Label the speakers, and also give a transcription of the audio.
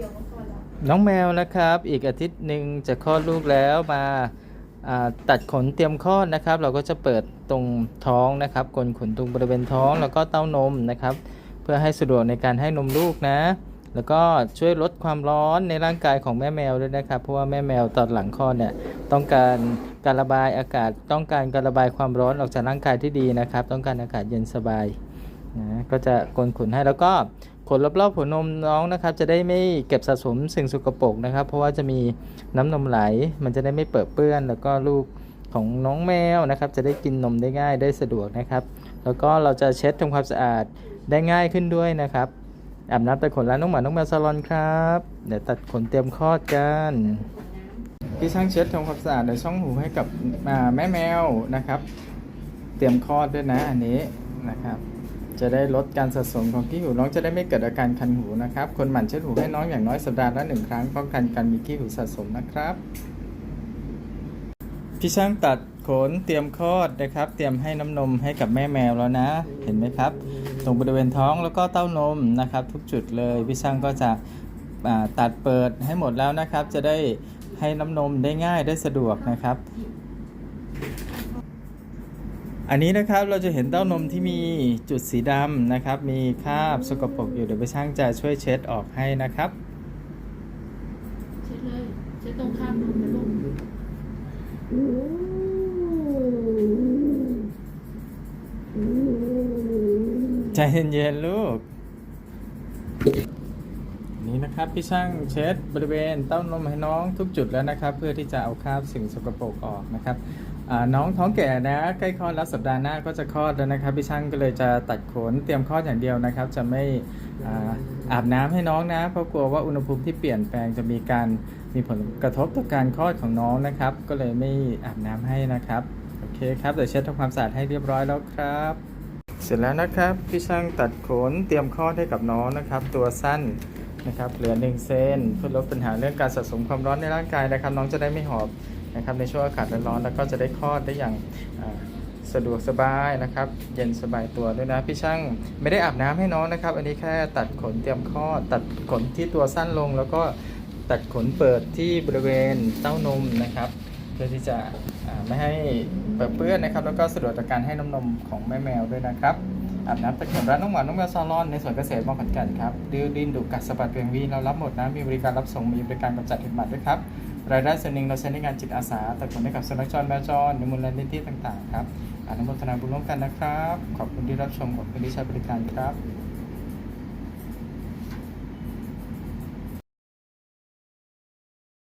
Speaker 1: ดียวก็พอแล้ว
Speaker 2: น้องแมวนะครับ อีกอาทิตย์หนึ่งจะคลอดลูกแล้วมาอ่าตัดขนเตรียมคลอดนะครับ เราก็จะเปิดตรงท้องนะครับกลขนตรงบริเวณท้องแล้วก็เต้านมนะครับ เพื่อให้สะดวกในการให้นมลูกนะ แล้วก็ช่วยลดความร้อนในร่างกายของแม่แมวด้วยนะครับ เพราะว่าแม่แมวตอนหลังคลอดเนี่ยต้องการการระบายอากาศ ต้องการการระบายความร้อนออกจากร่างกายที่ดีนะครับ ต้องการอากาศเย็นสบายนะก็จะกลขนให้แล้วก็ ขนรอบๆหัวนมน้องนะครับ จะได้ไม่เก็บสะสมสิ่งสกปรกนะครับ เพราะว่าจะมีน้ำนมไหล มันจะได้ไม่เปื้อนเปื้อน แล้วก็ลูกของน้องแมวนะครับ จะได้กินนมได้ง่ายได้สะดวกนะครับ แล้วก็เราจะเช็ดทำความสะอาดได้ง่ายขึ้นด้วยนะครับอาบน้ำตัดขนร้านน้องหมาน้องแมวซาลอนครับเดี๋ยวตัดขนเตรียมคลอดกันพี่ช่างเช็ดทำความสะอาดในช่องหูให้กับแม่แมวนะครับ เตรียมคลอดด้วยนะอันนี้นะครับ จะได้ลดการสะสมของขี้หูน้องจะได้ไม่เกิดอาการคันหูนะครับ คนหมั่นเช็ดหูให้น้องอย่างน้อยสัปดาห์ละหนึ่งครั้งป้องกันการมีขี้หูสะสมนะครับพี่ช่างตัดขนเตรียมคลอดนะครับ เตรียมให้น้ำนมให้กับแม่แมวแล้วนะ เห็นไหมครับ ตรงบริเวณท้องแล้วก็เต้านมนะครับ ทุกจุดเลยพี่ช่างก็จะตัดเปิดให้หมดแล้วนะครับ จะได้ให้น้ำนมได้ง่ายได้สะดวกนะครับ อันนี้นะครับเราจะเห็นเต้านมที่มีจุดสีดำนะครับ มีคราบสกปรกอยู่เดี๋ยวพี่ช่างจะช่วยเช็ดออกให้นะครับ
Speaker 1: เช็ดเลย เช็ดตรงข้ามนมนะลูก
Speaker 2: ใจเย็นๆลูก นี่นะครับพี่ช่างเช็ดบริเวณเต้านมให้น้องทุกจุดแล้วนะครับ เพื่อที่จะเอาคราบสิ่งสกปรกออกนะครับอ่า น้องท้องแก่นะใกล้คลอดแล้วสัปดาห์หน้าก็จะคลอดแล้วนะครับพี่ช่างก็เลยจะตัดขนเตรียมคลอดอย่างเดียวนะครับ จะไม่อาบน้ำให้น้องนะเพราะกลัวว่าอุณหภูมิที่เปลี่ยนแปลงจะมีการมีผลกระทบต่อการคลอดของน้องนะครับ ก็เลยไม่อาบน้ำให้นะครับโอเคครับเดี๋ยวเช็ดทำความสะอาดให้เรียบร้อยแล้วครับ เสร็จแล้วนะครับพี่ช่างตัดขนเตรียมคลอดให้กับน้องนะครับ ตัวสั้นนะครับเหลือ1เซนเพื่อลดปัญหาเรื่องการสะสมความร้อนในร่างกายนะครับ น้องจะได้ไม่หอบ นะครับในช่วงอากาศร้อนๆแล้วก็จะได้คลอดได้อย่างสะดวกสบายนะครับ เย็นสบายตัวด้วยนะ พี่ช่างไม่ได้อาบน้ำให้น้องนะครับ อันนี้แค่ตัดขนเตรียมคลอด ตัดขนที่ตัวสั้นลง แล้วก็ตัดขนเปิดที่บริเวณเต้านมนะครับ เพื่อที่จะไม่ให้เปื้อนเปื้อนนะครับ แล้วก็สะดวกต่อการให้น้ำนมของแม่แมวด้วยนะครับ อาบน้ำตะเกียบร้านน้องหวานน้องแมวซาลอนในสวนเกษตรมองขอนแก่นครับดื้อดินดุกัดสะบัดเพียงวีเรารับหมดนะมีบริการรับส่งมีบริการกำจัดเห็บหมัดด้วยครับรายได้ส่วนหนึ่งเราใช้ในงานจิตอาสาแต่ผลให้กับสุนัขจรแมวจรในมูลนิธิต่างๆครับอนุโมทนาบุญร่วมกันนะครับ ขอบคุณที่รับชมขอบคุณที่ใช้บริการครับ